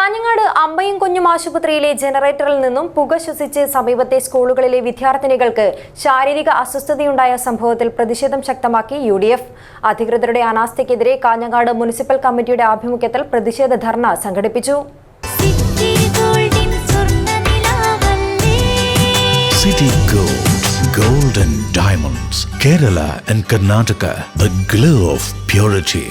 കാഞ്ഞങ്ങാട് അമ്മയും കുഞ്ഞും ആശുപത്രിയിലെ ജനറേറ്ററിൽ നിന്നും പുക ശ്വസിച്ച് സമീപത്തെ സ്കൂളുകളിലെ വിദ്യാർത്ഥിനികൾക്ക് ശാരീരിക അസ്വസ്ഥതയുണ്ടായ സംഭവത്തിൽ പ്രതിഷേധം ശക്തമാക്കി യു ഡി എഫ് അധികൃതരുടെ അനാസ്ഥയ്ക്കെതിരെ കാഞ്ഞങ്ങാട് മുനിസിപ്പൽ കമ്മിറ്റിയുടെ ആഭിമുഖ്യത്തിൽ പ്രതിഷേധ ധർണ സംഘടിപ്പിച്ചു. City Gold, Gold and Diamonds, Kerala and Karnataka, the glow of purity.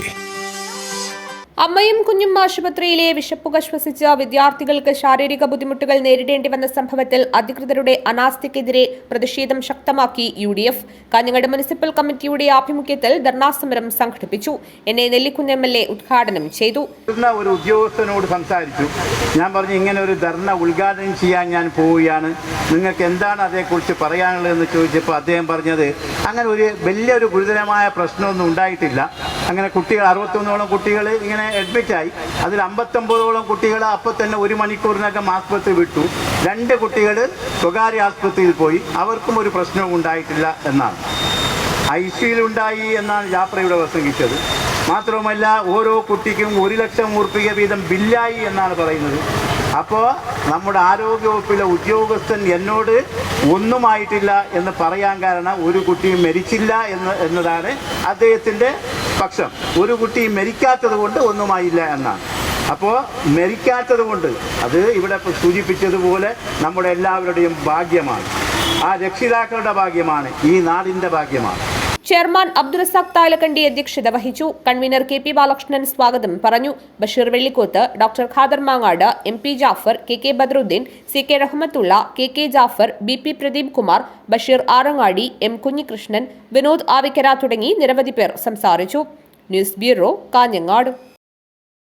അമ്മയും കുഞ്ഞും ആശുപത്രിയിലെ വിഷപ്പുക ശ്വസിച്ച വിദ്യാർത്ഥികൾക്ക് ശാരീരിക ബുദ്ധിമുട്ടുകൾ നേരിടേണ്ടി വന്ന സംഭവത്തിൽ അധികൃതരുടെ അനാസ്ഥയ്ക്കെതിരെ പ്രതിഷേധം ശക്തമാക്കി U D F. Kanhangad municipal committee ആഭിമുഖ്യത്തിൽ ധർണാസമരം സംഘടിപ്പിച്ചു. N A Nellikunnu M L A ഉദ്ഘാടനം ചെയ്തു. ഒരു ഉദ്യോഗസ്ഥനോട് സംസാരിച്ചു. ഞാൻ പറഞ്ഞു ഇങ്ങനെ ഒരു ധർണ ഉദ്ഘാടനം ചെയ്യാൻ ഞാൻ പോവുകയാണ്. നിങ്ങൾക്ക് എന്താണ് അതേക്കുറിച്ച് പറയാനുള്ളതെന്ന് ചോദിച്ചപ്പോൾ അദ്ദേഹം പറഞ്ഞത് അങ്ങനെ ഒരു വലിയൊരു ഗുരുതരമായ പ്രശ്നമൊന്നും ഉണ്ടായിട്ടില്ല. അങ്ങനെ കുട്ടികൾ അറുപത്തൊന്നോളം കുട്ടികൾ ഇങ്ങനെ അഡ്മിറ്റായി അതിൽ അമ്പത്തൊമ്പതോളം കുട്ടികൾ അപ്പോൾ തന്നെ ഒരു മണിക്കൂറിനകം ആസ്പത്രി വിട്ടു. രണ്ട് കുട്ടികൾ സ്വകാര്യ ആസ്പത്രിയിൽ പോയി. അവർക്കും ഒരു പ്രശ്നവും ഉണ്ടായിട്ടില്ല എന്നാണ്. ഐ സിയിലുണ്ടായി എന്നാണ് ജാഫ്രയുടെ പ്രസംഗിച്ചത്. മാത്രവുമല്ല ഓരോ കുട്ടിക്കും ഒരു ലക്ഷം ഉറുപ്പിക വീതം ബില്ലായി എന്നാണ് പറയുന്നത്. അപ്പോൾ നമ്മുടെ ആരോഗ്യവകുപ്പിലെ ഉദ്യോഗസ്ഥൻ എന്നോട് ഒന്നുമായിട്ടില്ല എന്ന് പറയാൻ കാരണം ഒരു കുട്ടിയും മരിച്ചില്ല എന്ന് എന്നതാണ് അദ്ദേഹത്തിന്റെ പക്ഷം ഒരു കുട്ടി മരിക്കാത്തത് കൊണ്ട് ഒന്നുമായില്ല എന്നാണ്. അപ്പോൾ മരിക്കാത്തത് കൊണ്ട് അത് ഇവിടെ സൂചിപ്പിച്ചതുപോലെ നമ്മുടെ എല്ലാവരുടെയും ഭാഗ്യമാണ്. ആ രക്ഷിതാക്കളുടെ ഭാഗ്യമാണ് ഈ നാടിന്റെ ഭാഗ്യമാണ്. ചെയർമാൻ അബ്ദുറസാഖ് താലക്കണ്ടി അധ്യക്ഷത വഹിച്ചു. കൺവീനർ കെ പി ബാലകൃഷ്ണൻ സ്വാഗതം പറഞ്ഞു. Basheer Vellikoth doctor Khader Mangad M P Jafar K K Badruddin C K Rahmathulla K K Jafar B P Pradeep Kumar Basheer Arangadi M Kunhikrishnan Vinod Avikkara തുടങ്ങി നിരവധി പേർ സംസാരിച്ചു. News bureau Kanhangad.